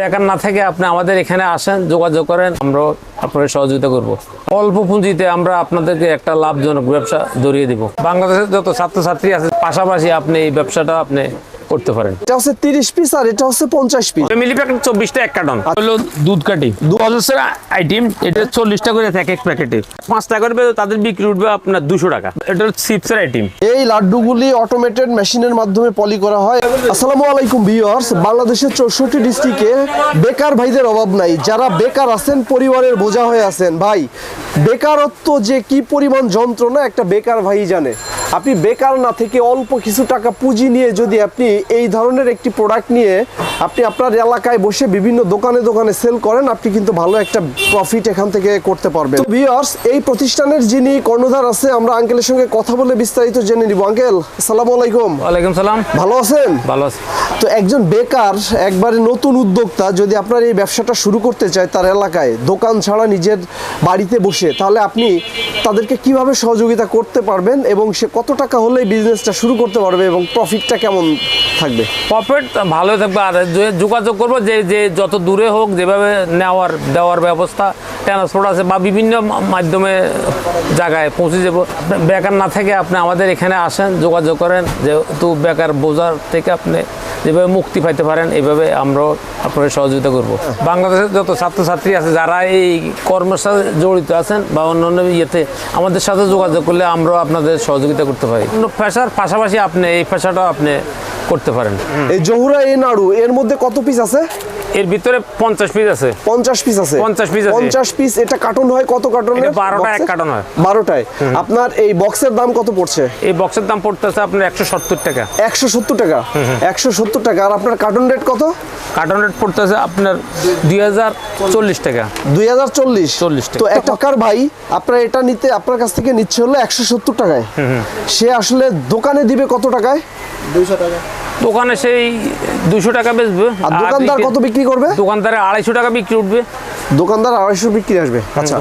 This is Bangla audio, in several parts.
বেকার না থেকে আপনি আমাদের এখানে আসেন, যোগাযোগ করেন আমরা আপনাদের সহযোগিতা করব। অল্প পুঁজিতে আমরা আপনাদেরকে একটা লাভজনক ব্যবসা জড়িয়ে দিব। বাংলাদেশের যত ছাত্রছাত্রী আছে, পাশাপাশি আপনি এই ব্যবসাটা আপনি করতে পারেন। এটা হচ্ছে তিরিশ পিস আর এটা হচ্ছে পঞ্চাশ পিস ফ্যামিলি প্যাকেট চব্বিশটা এক কার্টন। হলো দুধ কাটি। দুধের আইটেম এটা চল্লিশটা করে এক এক প্যাকেটে পাঁচ টাকা করে তাদের বিক্রি উঠবে আপনার দুশো টাকা। এটা চিপসের আইটেম এই লাড্ডুগুলি অটোমেটেড মেশিনের মাধ্যমে পলি করা হয়। আসসালামু আলাইকুম ভিউয়ার্স বাংলাদেশের চৌষট্টি ডিস্ট্রিক্টে বেকার ভাইদের অভাব নাই। যারা বেকার আছেন পরিবারের বোঝা হয়ে আছেন। ভাই বেকারত্ব যে কি পরিমাণ যন্ত্রণা একটা বেকার ভাই জানে। আপনি বেকার না থেকে অল্প কিছু টাকা পুঁজি নিয়ে যদি আপনি এই ধরনের একটি প্রোডাক্ট নিয়ে আপনি আপনার এলাকায় বসে বিভিন্ন দোকানে দোকানে সেল করেন আপনি কিন্তু ভালো একটা প্রফিট এখান থেকে করতে পারবেন। ভিউয়ার্স এই প্রতিষ্ঠানের যিনি কর্ণধার আছে আমরা আঙ্কেলের সঙ্গে কথা বলে বিস্তারিত জেনে নিব। আঙ্কেল আসসালামু আলাইকুম। ওয়ালাইকুম সালাম। ভালো আছেন? ভালো আছে। তো একজন বেকার একবারে নতুন উদ্যোক্তা যদি আপনার এই ব্যবসাটা শুরু করতে চায় তার এলাকায় দোকান ছাড়া নিজের বাড়িতে বসে তাহলে আপনি তাদেরকে কীভাবে সহযোগিতা করতে পারবেন এবং সে কত টাকা হলে বিজনেসটা শুরু করতে পারবে এবং প্রফিটটা কেমন থাকবে? প্রফিট ভালো থাকবে। আর যোগাযোগ করব, যে যে যত দূরে হোক যেভাবে নেওয়ার, দেওয়ার ব্যবস্থা ট্রান্সপোর্ট আছে বা বিভিন্ন মাধ্যমে জায়গায় পৌঁছে যাব। বেকার না থেকে আপনি আমাদের এখানে আসেন, যোগাযোগ করেন। যেহেতু বেকার বোঝার থেকে আপনি যেভাবে মুক্তি পাইতে পারেন এইভাবে আমরাও আপনাদের সহযোগিতা করব। বাংলাদেশের যত ছাত্রছাত্রী আছে, যারা এই কর্মের সাথে জড়িত আছেন বা অন্যান্য ইয়েতে, আমাদের সাথে যোগাযোগ করলে আমরাও আপনাদের সহযোগিতা করতে পারি। অন্য পেশার পাশাপাশি আপনি এই পেশাটাও আপনি করতে পারেন। এই জহুরা, এই নাড়ু, এর মধ্যে কত পিস আছে? এর ভিতরে পঞ্চাশ পিস আছে। পঞ্চাশ পিস আছে। 50 পিস আছে। পঞ্চাশ পিস এটা কার্টন হয় কত কার্টনের এটা 12টা এক carton হয়। বারোটায়। আপনার এই বক্সের দাম কত পড়ছে? এই বক্সের দাম পড়তেছে আপনার একশো সত্তর টাকা। একশো সত্তর টাকা? একশো সত্তর টাকা। আর আপনার কার্টন রেট কত? কার্টন রেট পড়তেছে আপনার দুই হাজার চল্লিশ টাকা। দুই হাজার চল্লিশ? 40 টাকা। তো এক টাকার ভাই আপনার এটা নিতে আপনার কাছ থেকে নিচ্ছে হলো একশো সত্তর টাকায়। সে আসলে দোকানে দিবে কত টাকায়? দোকানে সেই দুশো টাকা বেচবে। আর দোকানদার কত বিক্রি করবে? দোকানদারে আড়াইশো টাকা বিক্রি উঠবে। দোকানদার আড়াইশো বিক্রি আসবে। আচ্ছা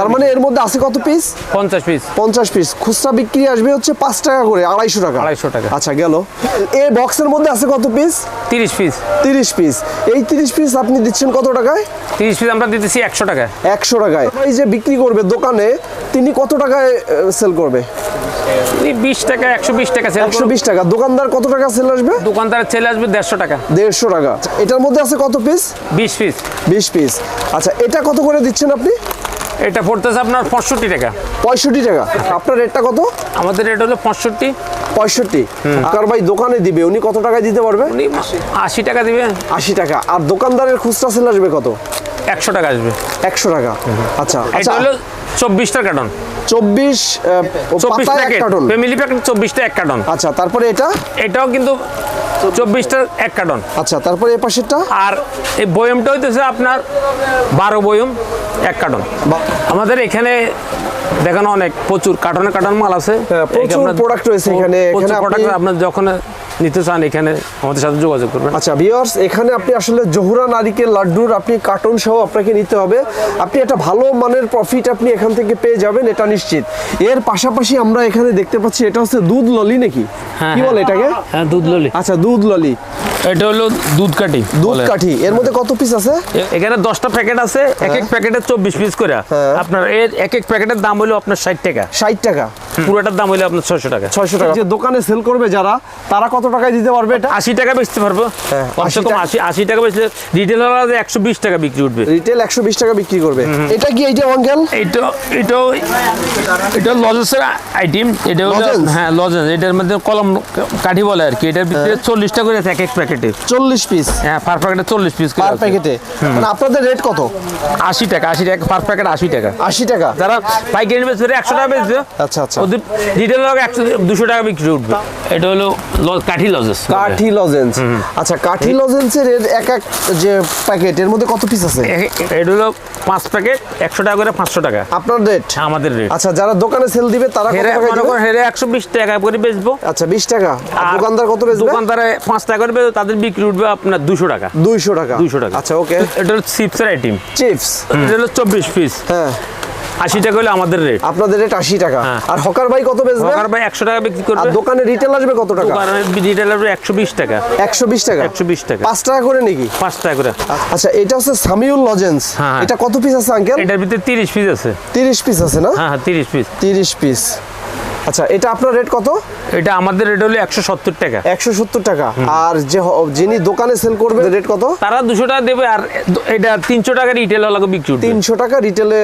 তার মানে এর মধ্যে আছে কত পিস পঞ্চাশ পিস পঞ্চাশ পিস খুচরা বিক্রি আসবে হচ্ছে পাঁচ টাকা করে আড়াইশো টাকা। 250 টাকা। আচ্ছা গেল। এই বক্সের মধ্যে আছে কত পিস তিরিশ পিস তিরিশ পিস এই তিরিশ পিস আপনি দিচ্ছেন কত টাকায়? তিরিশ পিস আমরা দিতেছি একশো টাকা একশো টাকায়। এই যে বিক্রি করবে দোকানে তিনি কত টাকায় সেল করবে? বিশ টাকা একশো বিশ টাকা একশো বিশ টাকা। দোকানদার কত টাকা সেল আসবে? দোকানদারের ছেলে আসবে দেড়শো টাকা। দেড়শো টাকা। এটার মধ্যে আছে কত পিস বিশ পিস বিশ পিস আচ্ছা এটা কত করে দিচ্ছেন আপনি? এটা পড়তেছে আপনার পঁয়ষট্টি টাকা। পঁয়ষট্টি টাকা। আপনার রেটটা কত? আমাদের রেট হলো পঁয়ষট্টি। পঁয়ষট্টি। আপনার ভাই দোকানে দিবে? উনি কত টাকায় দিতে পারবে? উনি আশি টাকা দিবে। আশি টাকা। আর দোকানদারের খুচরা সেল আসবে কত? একশো টাকা আসবে। একশো টাকা। আচ্ছা আচ্ছা। চব্বিশটা কার্টন। চব্বিশ চব্বিশ কার্টন। ফ্যামিলি প্যাকেট চব্বিশটা এক কার্টন। আচ্ছা তারপরে এটা? এটাও কিন্তু চব্বিশটা এক কার্টন। আচ্ছা তারপরে এই পাশেরটা? আর এই বয়মটা হইতেছে আপনার বারো বয়ম এক কার্টন। আমাদের এখানে দেখানো অনেক প্রচুর কার্টনে কার্টন মাল আছে। প্রচুর product রয়েছে এখানে। প্রচুর এখানে আপনি- আপনার যখন নিতে চান এখানে আমাদের সাথে যোগাযোগ করবেন। আচ্ছা ভিওর্স এখানে আপনি আসলে জহুরা নারিকেল লাড্ডুর আপনি কার্টন সহ আপনাকে নিতে হবে। আপনি একটা ভালো মানের প্রফিট আপনি এখান থেকে পেয়ে যাবেন এটা নিশ্চিত। এর পাশাপাশি আমরা এখানে দেখতে পাচ্ছি এটা হচ্ছে দুধ ললি নাকি? হ্যাঁ, কি হ্যাঁ। বলে এটাকে? হ্যাঁ দুধ ললি। আচ্ছা দুধ ললি। এটা হলো দুধ কাটি দুধ। কাঠি এর মধ্যে কত পিস আছে? এখানে দশটা প্যাকেট আছে এক এক প্যাকেটে চব্বিশ পিস করে হ্যাঁ। আপনার এর এক এক প্যাকেটের দাম হলো আপনার ষাট টাকা। ষাট টাকা। পুরোটার দাম হলো আপনার ছয়শো টাকা। ছয়শো টাকা। যে দোকানে সেল করবে যারা তারা কত টাকায় দিতে পারবে এটা? আশি টাকা বেচতে পারব। হ্যাঁ, কমসে কম আশি আশি টাকা বেচলে রিটেলার একশো বিশ টাকা বিক্রি উঠবে। রিটেল একশো বিশ টাকা বিক্রি করবে। এটা কি এইটা অঙ্কেল এটা এটাও এটা লজেন্সের আইটেম এটা হলো হ্যাঁ লজেন্স এটার মধ্যে কলম কাঠি বলে আর কি। এটার ভিতরে চল্লিশটা করে এক এক প্যাকেটে। চল্লিশ পিস হ্যাঁ পার প্যাকেটে চল্লিশ পিস করে পার প্যাকেটে মানে আপনাদের রেট কত? আশি টাকা আশি টাকা পার প্যাকেট আশি টাকা। আশি টাকা। যারা পাইকারি বেচবে একশো টাকা বেচবে। আচ্ছা আচ্ছা। ওদের টাকা বিক্রি উঠবে এটা হলো ল- কাঠি লজেস কাঠি লজেন্স আচ্ছা কাঠি লজেন্সের এর এক এক যে প্যাকেট এর মধ্যে কত পিস আছে? এটা হলো পাঁচ প্যাকেট একশো টাকা করে পাঁচশো টাকা। আপনার রেট আমাদের রেট আচ্ছা যারা দোকানে সেল দিবে তারা কত টাকা হেরে করে বেচবো। আচ্ছা বিশ টাকা। দোকানদার কত বেচবে? দোকানদারে পাঁচ টাকা করে বেচবে তাদের বিক্রি উঠবে আপনার দুশো টাকা। দুইশো টাকা। দুশো টাকা। আচ্ছা ওকে এটা হলো চিপসের আইটেম চিপস এটা হলো চব্বিশ পিস হ্যাঁ। আশি টাকা হলে আমাদের রেট আপনাদের রেট আশি টাকা। হ্যাঁ। আর হকার ভাই কত বেচবে? হকার ভাই একশো টাকা বিক্রি আর করবে দোকানে রিটেল আসবে কত টাকা? দোকানে আসবে একশো বিশ টাকা। একশো বিশ টাকা? একশো বিশ টাকা। পাঁচ টাকা করে নাকি? পাঁচ টাকা করে। আচ্ছা এটা হচ্ছে সামিউল লজেন্স হ্যাঁ। এটা কত পিস আছে আঙ্কেল এটার ভিতরে তিরিশ পিস আছে। তিরিশ পিস আছে না? হ্যাঁ হ্যাঁ তিরিশ পিস তিরিশ পিস আচ্ছা এটা আপনার রেট কত? এটা আমাদের রেট হলো একশো সত্তর টাকা। একশো সত্তর টাকা। আর যে যিনি দোকানে সেল করবে রেট কত? তারা দুশো টাকা দেবে আর এটা তিনশো টাকা রিটেল লাগে বিক্রি তিনশো টাকা রিটেলে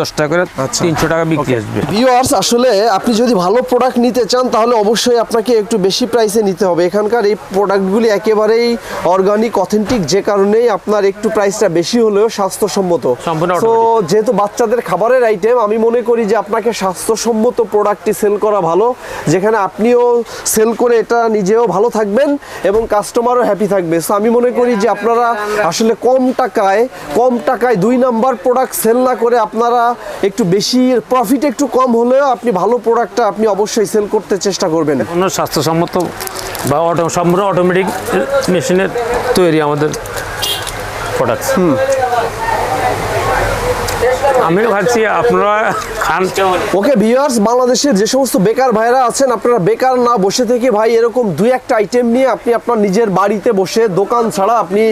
দশ টাকা করে আচ্ছা। তিনশো টাকা বিক্রি আসবে। ভিউয়ার্স আসলে আপনি যদি ভালো প্রোডাক্ট নিতে চান তাহলে অবশ্যই আপনাকে একটু বেশি প্রাইসে নিতে হবে। এখানকার এই প্রোডাক্টগুলি একেবারেই অর্গানিক অথেন্টিক যে কারণেই আপনার একটু প্রাইসটা বেশি হলেও স্বাস্থ্যসম্মত। তো যেহেতু বাচ্চাদের খাবারের আইটেম আমি মনে করি যে আপনাকে স্বাস্থ্যসম্মত প্রোডাক্টটি সেল করা ভালো যেখানে আপনিও সেল করে এটা নিজেও ভালো থাকবেন এবং কাস্টমারও হ্যাপি থাকবে। সো আমি মনে করি যে আপনারা আসলে কম টাকায় কম টাকায় দুই নাম্বার প্রোডাক্ট সেল না করে আপনারা একটু বেশি প্রফিট একটু কম হলেও আপনি ভালো প্রোডাক্টটা আপনি অবশ্যই সেল করতে চেষ্টা করবেন। কোনো স্বাস্থ্যসম্মত বা অটো সম্পূর্ণ অটোমেটিক মেশিনের তৈরি আমাদের প্রোডাক্ট হুম। আমিও ভাবছি আপনারা ওকে ভিউয়ার্স বাংলাদেশের যে সমস্ত বেকার ভাইরা আছেন, আপনারা বেকার না বসে থেকে ভাই এরকম দুই একটা আইটেম নিয়ে আপনি আপনার নিজের বাড়িতে বসে দোকান ছাড়া আপনি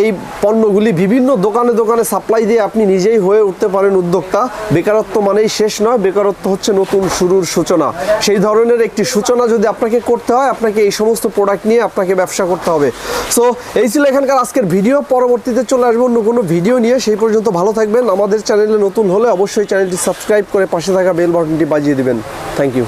এই পণ্যগুলি বিভিন্ন দোকানে দোকানে সাপ্লাই দিয়ে আপনি নিজেই হয়ে উঠতে পারেন উদ্যোক্তা। বেকারত্ব মানেই শেষ নয়, বেকারত্ব হচ্ছে নতুন শুরুর সূচনা। সেই ধরনের একটি সূচনা যদি আপনাকে করতে হয়, আপনাকে এই সমস্ত প্রোডাক্ট নিয়ে আপনাকে ব্যবসা করতে হবে। সো এই ছিল এখানকার আজকের ভিডিও পরবর্তীতে চলে আসব অন্য কোনো ভিডিও নিয়ে। সেই পর্যন্ত ভালো থাকবেন। আমাদের চ্যানেলে নতুন হলে অবশ্যই চ্যানেলটি সাবস্ক্রাইব করে পাশে থাকা বেল বাটনটি বাজিয়ে দিবেন। Thank you